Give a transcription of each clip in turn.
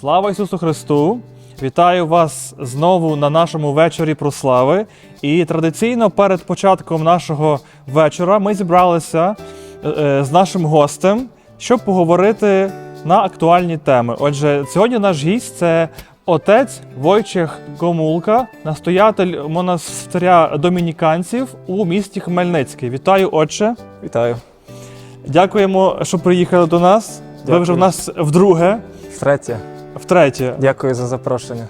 Слава Ісусу Христу! Вітаю вас знову на нашому вечорі прослави. І традиційно перед початком нашого вечора ми зібралися е, е, з нашим гостем, щоб поговорити на актуальні теми. Отже, сьогодні наш гість це отець Войчех Гомулка, настоятель монастиря домініканців у місті Хмельницький. Вітаю, отче! Вітаю. Дякуємо, що приїхали до нас. Ви вже в нас вдруге, Втретє. Втретє. Дякую за запрошення.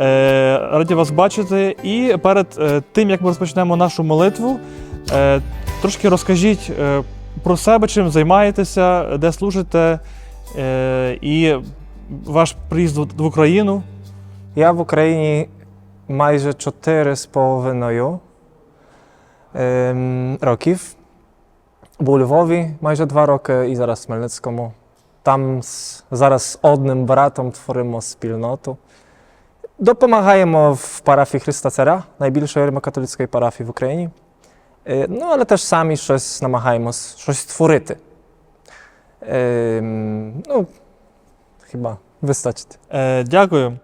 Е, раді вас бачити. І перед е, тим, як ми розпочнемо нашу молитву, е, трошки розкажіть е, про себе, чим займаєтеся, де служите, е, і ваш приїзд в Україну. Я в Україні майже чотири з половиною ем, років. Був у Львові майже два роки і зараз в Хмельницькому. Там зараз з одним братом творимо спільноту. Допомагаємо в парафії Христа Царя, найбільшої римокатолицької парафії в Україні. Е, ну, але теж самі щось намагаємось щось творити. Ем, ну, хіба вистачить. Е, дякую.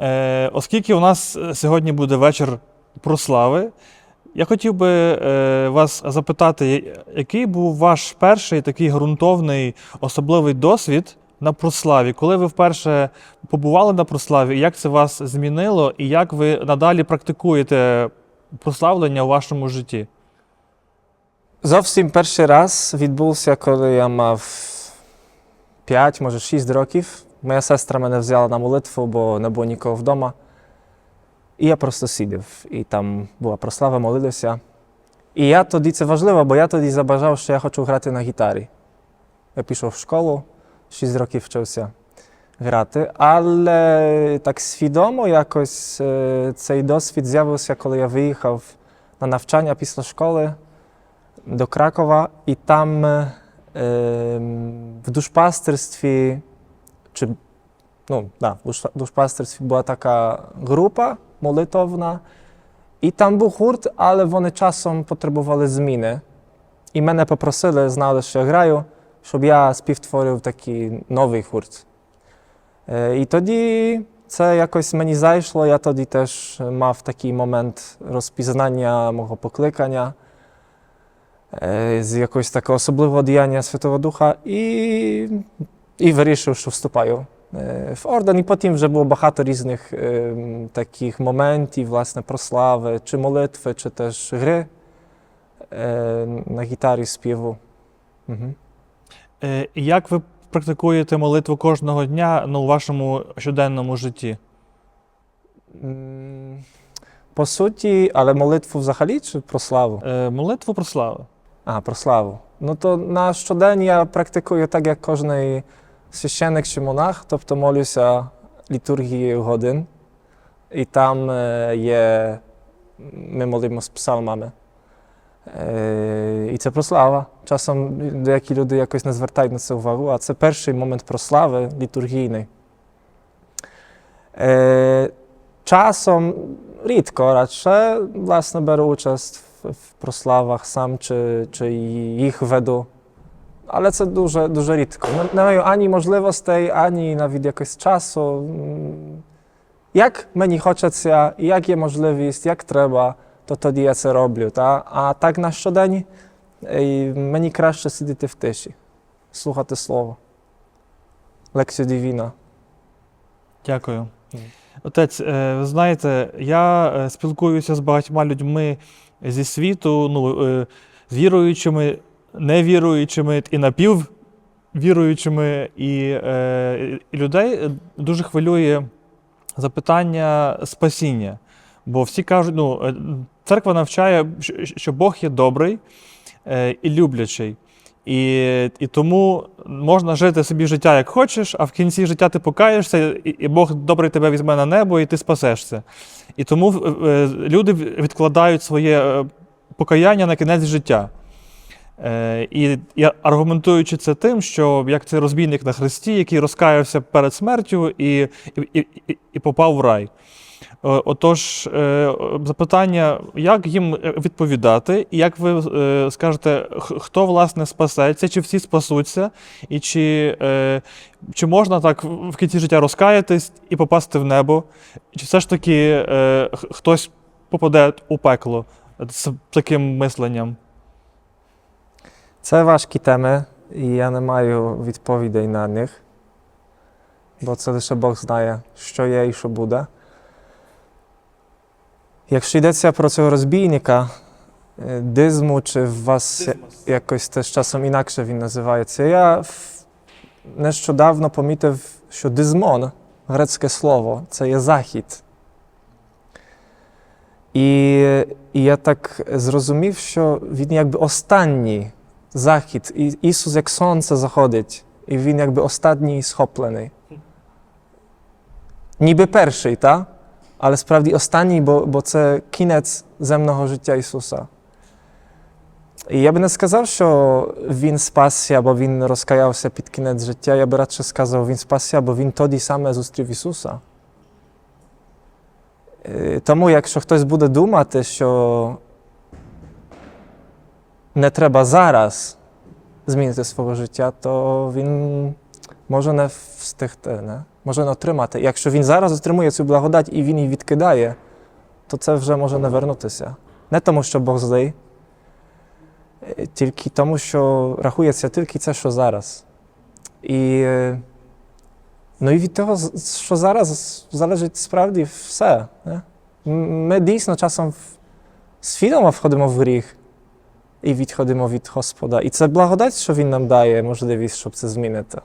Е, оскільки у нас е, сьогодні буде вечір прослави, я хотів би е, вас запитати, який був ваш перший такий ґрунтовний особливий досвід на прославі? Коли ви вперше побували на прославі, як це вас змінило, і як ви надалі практикуєте прославлення у вашому житті? Зовсім перший раз відбувся, коли я мав 5, може 6 років. Моя сестра мене взяла на молитву, бо не було нікого вдома. І я просто сидів. І там була прослава, молився. І я тоді це важливо, бо я тоді забажав, що я хочу грати на гітарі. Я пішов в школу, 6 років вчився грати, але так свідомо якось е, цей досвід з'явився, коли я виїхав на навчання після школи до i tam e, em, w duszpasterstwie, czy no, da, w dusz- duszpasterstwie była taka grupa молитовна, і там був гурт, але вони часом потребували зміни. І мене попросили, знали, що я граю, щоб я співтворив такий новий гурт. Е, І тоді це якось мені зайшло. Я тоді теж мав такий момент розпізнання мого покликання е, з якогось такого особливого діяння Святого Духа і, і вирішив, що вступаю е, в орден. І потім вже було багато різних е, таких моментів, власне, прослави, чи молитви, чи теж гри е, на гітарі співу. Угу. Як ви практикуєте молитву кожного дня ну, у вашому щоденному житті? По суті, але молитву взагалі чи про славу? Е, молитву прослави. А, про славу. Ну то на щодень я практикую так, як кожний священик чи монах, тобто молюся літургії годин, і там е, є, ми молимося псалмами. Е, І це прослава. Часом деякі люди якось не звертають на це увагу, а це перший момент прослави літургійний. Е, Часом рідко радше, власне, беру участь в прославах сам чи, чи їх веду. Але це дуже, дуже рідко. Не, маю ані можливостей, ані навіть якогось часу. Як мені хочеться, як є можливість, як треба, то тоді я це роблю. Та? А так на щодень мені краще сидіти в тиші, слухати слово. Лекцію Дівіна. Дякую. Отець, ви знаєте, я спілкуюся з багатьма людьми зі світу, ну, з віруючими, невіруючими і напіввіруючими, і, е, і людей е, дуже хвилює запитання спасіння. Бо всі кажуть, ну, е, церква навчає, що- Бог є добрий е, і люблячий. І, і тому можна жити собі життя як хочеш, а в кінці життя ти покаєшся, і, і Бог добрий тебе візьме на небо, і ти спасешся. І тому е, люди відкладають своє е, покаяння на кінець життя. Е, і, і аргументуючи це тим, що як цей розбійник на хресті, який розкаявся перед смертю і, і, і, і попав в рай. Е, Отож, е, запитання, як їм відповідати, і як ви скажете, хто власне спасеться, чи всі спасуться, і чи, чи можна так в кінці життя розкаятись і попасти в небо, чи все ж таки хтось попаде у пекло з таким мисленням? Це важкі теми, і я не маю відповідей на них, бо це лише Бог знає, що є і що буде. Якщо йдеться про цього розбійника, е, дизму, чи в вас якось теж часом інакше він називається. Я нещодавно помітив, що дизмон, грецьке слово, це є захід. І, і я так зрозумів, що він якби останній захід. І Ісус як сонце заходить, і він якби останній схоплений. Ніби перший, та? але справді останній, бо, бо це кінець земного життя Ісуса. І я би не сказав, що Він спасся, або Він розкаявся під кінець життя. Я би радше сказав, Він спасся, бо Він тоді саме зустрів Ісуса. Е, Тому, якщо хтось буде думати, що не треба зараз змінити свого життя, то він може не встигти, не? може не отримати. Якщо він зараз отримує цю благодать і він її відкидає, то це вже може не вернутися. Не тому, що Бог злий, е, тільки тому, що рахується тільки це, що зараз. І, ну і від того, що зараз залежить справді все. Не? Ми дійсно часом свідомо входимо в гріх і відходимо від Господа. І це благодать, що Він нам дає можливість, щоб це змінити.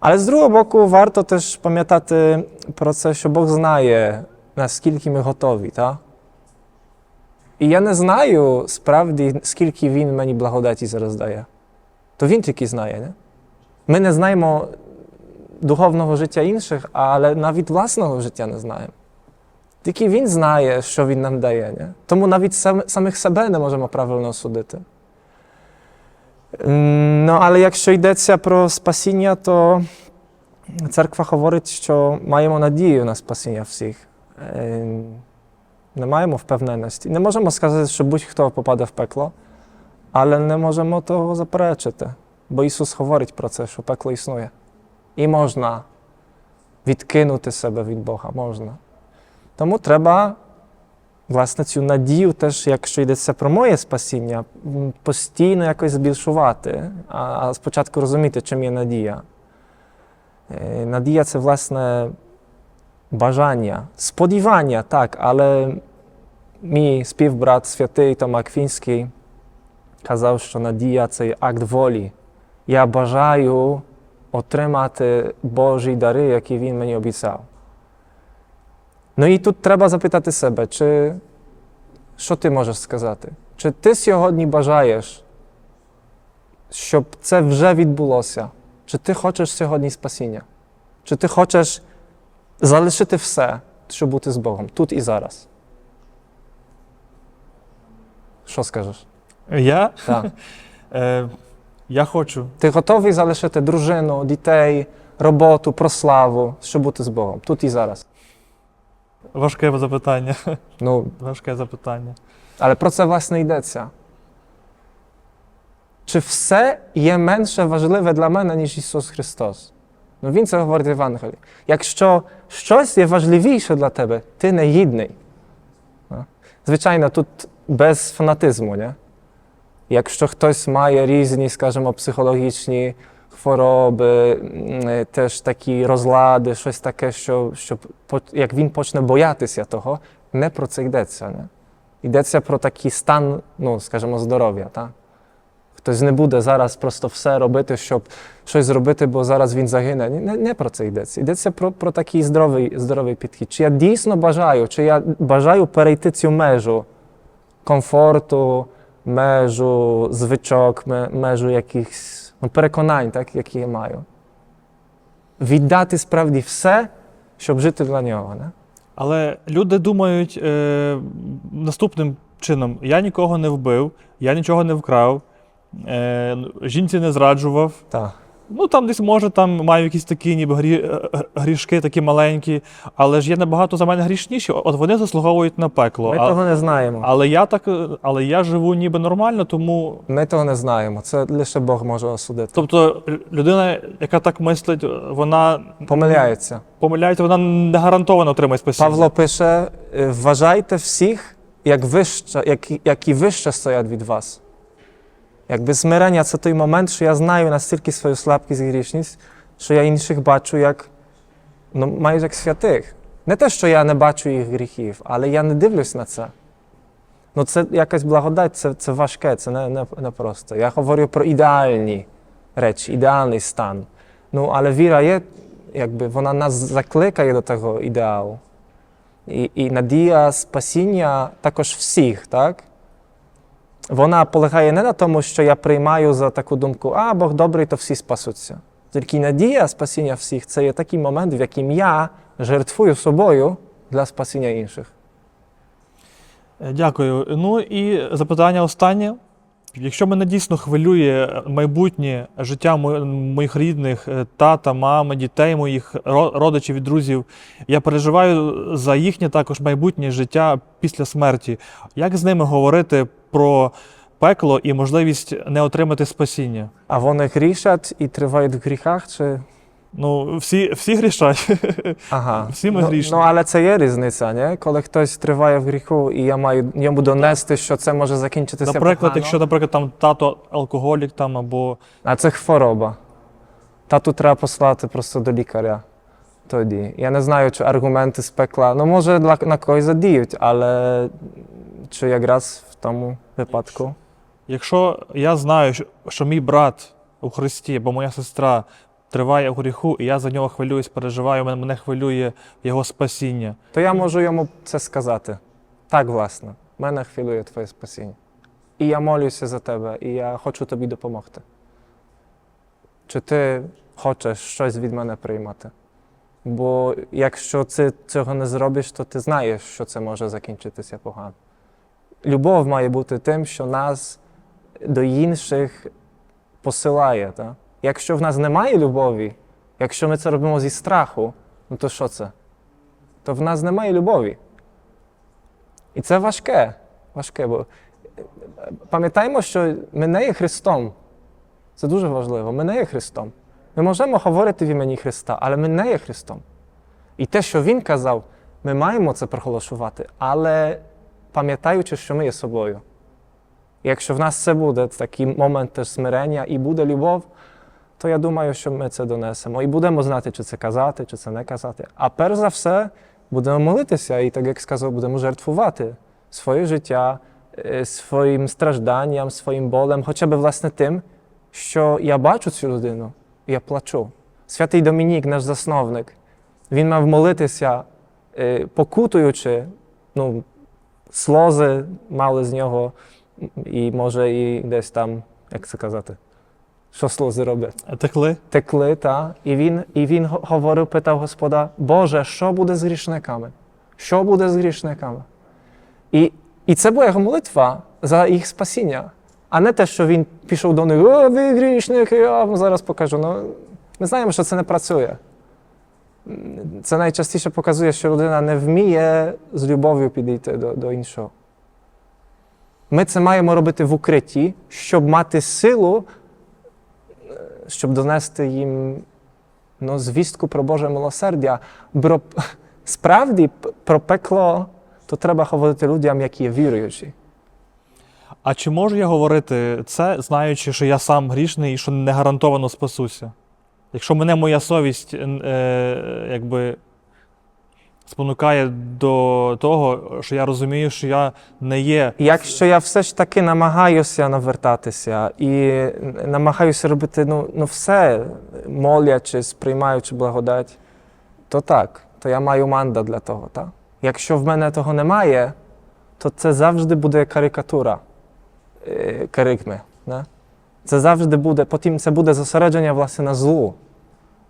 Але з другого боку, варто теж пам'ятати про це, що Бог знає, наскільки ми готові. Та? І я не знаю справді, скільки Він мені благодаті зараз дає. То Він тільки знає. Не? Ми не знаємо духовного життя інших, але навіть власного життя не знаємо. Тільки він знає, що він нам дає. Не? Тому навіть сам, самих себе не можемо правильно судити. М, Ну, але якщо йдеться про спасіння, то церква говорить, що маємо надію на спасіння всіх. Е, Не маємо впевненості. Не можемо сказати, що будь-хто попаде в пекло, але не можемо того заперечити. Бо Ісус говорить про це, що пекло існує. І можна відкинути себе від Бога, можна. Тому треба, власне, цю надію, теж, якщо йдеться про моє спасіння, постійно якось збільшувати, а, спочатку розуміти, чим є надія. Е, Надія це, власне, бажання, сподівання, так, але мій співбрат святий Том Аквінський казав, що надія це акт волі. Я бажаю отримати Божі дари, які він мені обіцяв. Ну і тут треба запитати себе, чи що ти можеш сказати? Чи ти сьогодні бажаєш, щоб це вже відбулося? Чи ти хочеш сьогодні спасіння? Чи ти хочеш залишити все, щоб бути з Богом тут і зараз? Що скажеш? Я, Так. е, я хочу. Ти готовий залишити дружину, дітей, роботу, прославу, щоб бути з Богом тут і зараз? Важке запитання. Ну, Важке запитання. Але про це власне йдеться. Чи все є менше важливе для мене, ніж Ісус Христос? Ну Він це говорить в Євангелії. Якщо щось є важливіше для тебе, ти не гідний. Звичайно, тут без фанатизму. Не? Якщо хтось має різні, скажімо, психологічні хвороби, е, теж такі розлади, щось таке, що, що як він почне боятися того, не про це йдеться. Не? Йдеться про такий стан, ну, скажімо, здоров'я. Так? Хтось не буде зараз просто все робити, щоб щось зробити, бо зараз він загине. Не, не про це йдеться. Йдеться про, про такий здоровий, здоровий підхід. Чи я дійсно бажаю, чи я бажаю перейти цю межу комфорту, межу звичок, межу якихось переконань, так, які я маю. Віддати справді все, щоб жити для нього. Не? Але люди думають е, наступним чином: я нікого не вбив, я нічого не вкрав, е, жінці не зраджував. Так. Ну там десь може там маю якісь такі ніби грі, е, е, грішки, такі маленькі, але ж є набагато за мене грішніші. От вони заслуговують на пекло. Ми А- того не знаємо. але я так, е, але я живу ніби нормально, тому Ми того не знаємо. Це лише Бог може осудити. тобто людина, яка так мислить, вона Помиляється. помиляється, вона не гарантовано отримає спасіння. Павло пише: вважайте всіх, як вище, які, які вище стоять від вас. Якби смирення це той момент, що я знаю настільки свою слабкість і грішність, що я інших бачу як ну, майже як святих. Не те, що я не бачу їх гріхів, але я не дивлюсь на це. Ну, це якась благодать, це, це важке, це не, не, не просто. Я говорю про ідеальні речі, ідеальний стан. Ну, але віра є, якби вона нас закликає до того ідеалу. І, і надія спасіння також всіх, так? Вона полягає не на тому, що я приймаю за таку думку, а Бог добрий, то всі спасуться. Тільки надія спасіння всіх це є такий момент, в яким я жертвую собою для спасіння інших. Е, Дякую. Ну і запитання останнє. Якщо мене дійсно хвилює майбутнє життя моїх рідних, е, тата, мами, дітей моїх, родичів і друзів, я переживаю за їхнє також майбутнє життя після смерті. Як з ними говорити про пекло і можливість не отримати спасіння? А вони грішать і тривають в гріхах, чи. Ну, всі, всі грішать. Ага. Всі ми ну, грішні. Ну, але це є різниця, не? коли хтось триває в гріху, і я маю йому донести, що це може закінчитися. Наприклад, погано. якщо, наприклад, там тато алкоголік там або А це хвороба. Тату треба послати просто до лікаря тоді. Я не знаю, чи аргументи з пекла. Ну, може, для, на когось задіють, але чи якраз в тому випадку. Якщо я знаю, що, мій брат у Христі або моя сестра триває у гріху, і я за нього хвилююсь, переживаю, мене хвилює його спасіння. То я можу йому це сказати. Так, власне, мене хвилює твоє спасіння. І я молюся за тебе, і я хочу тобі допомогти. Чи ти хочеш щось від мене приймати? Бо якщо ти цього не зробиш, то ти знаєш, що це може закінчитися погано. Любов має бути тим, що нас до інших посилає. Так? Якщо в нас немає любові, якщо ми це робимо зі страху, ну то що це? то в нас немає любові. І це важке. Важке, бо е, пам'ятаємо, що ми не є Христом. Це дуже важливо. Ми не є Христом. Ми можемо говорити в імені Христа, але ми не є Христом. І те, що Він казав, ми маємо це проголошувати, але пам'ятаючи, що ми є собою. І якщо в нас це буде такий момент теж смирення і буде любов, то я думаю, що ми це донесемо. І будемо знати, чи це казати, чи це не казати. А перш за все, будемо молитися і, так як сказав, будемо жертвувати своє життя, е, своїм стражданням, своїм болем, хоча б власне тим, що я бачу цю людину, я плачу. Святий Домінік, наш засновник, він мав молитися, е, покутуючи, ну, сльози мали з нього, і може і десь там, як це казати, що сльози роблять Текли? текли, та, і він, і він говорив, питав Господа, Боже, що буде з грішниками? Що буде з грішниками? І, і це була його молитва за їх спасіння, а не те, що він пішов до них, о, ви грішники, я вам зараз покажу. Ну, ми знаємо, що це не працює. Це найчастіше показує, що людина не вміє з любов'ю підійти до, до іншого. Ми це маємо робити в укритті, щоб мати силу щоб донести їм ну, звістку про Боже милосердя. Бо справді про пекло то треба говорити людям, які є віруючі. А чи можу я говорити це, знаючи, що я сам грішний і що не гарантовано спасуся? Якщо мене моя совість е, якби спонукає до того, що я розумію, що я не є Якщо я все ж таки намагаюся навертатися і намагаюся робити ну, ну все, молячись, приймаючи благодать, то так, то я маю мандат для того. Так? Якщо в мене того немає, то це завжди буде карикатура е, карикми. Це завжди буде, потім це буде зосередження власне на злу,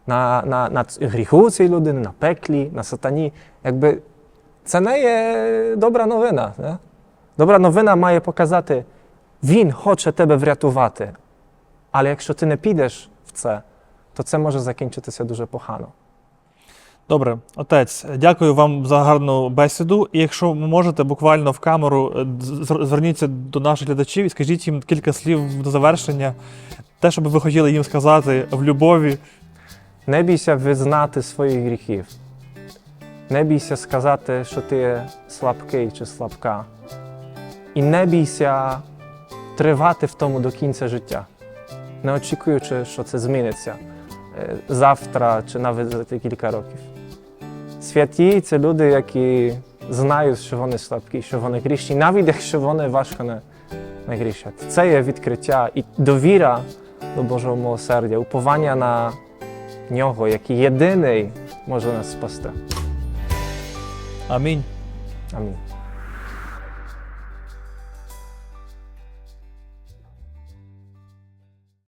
на, на, на гріху цієї людини, на пеклі, на сатані. Якби це не є добра новина. Не? Добра новина має показати, Він хоче тебе врятувати. Але якщо ти не підеш в це, то це може закінчитися дуже погано. Добре, отець, дякую вам за гарну бесіду. І якщо ви можете, буквально в камеру е, зверніться до наших глядачів і скажіть їм кілька слів до завершення, те, що би ви хотіли їм сказати в любові. Не бійся визнати своїх гріхів. Не бійся сказати, що ти слабкий чи слабка. І не бійся тривати в тому до кінця життя, не очікуючи, що це зміниться е, завтра чи навіть за кілька років. Святі це люди, які знають, що вони слабкі, що вони грішні, навіть якщо вони важко не, не грішать. Це є відкриття і довіра до Божого милосердя, уповання на нього, який єдиний може нас спасти. Амінь. Амінь.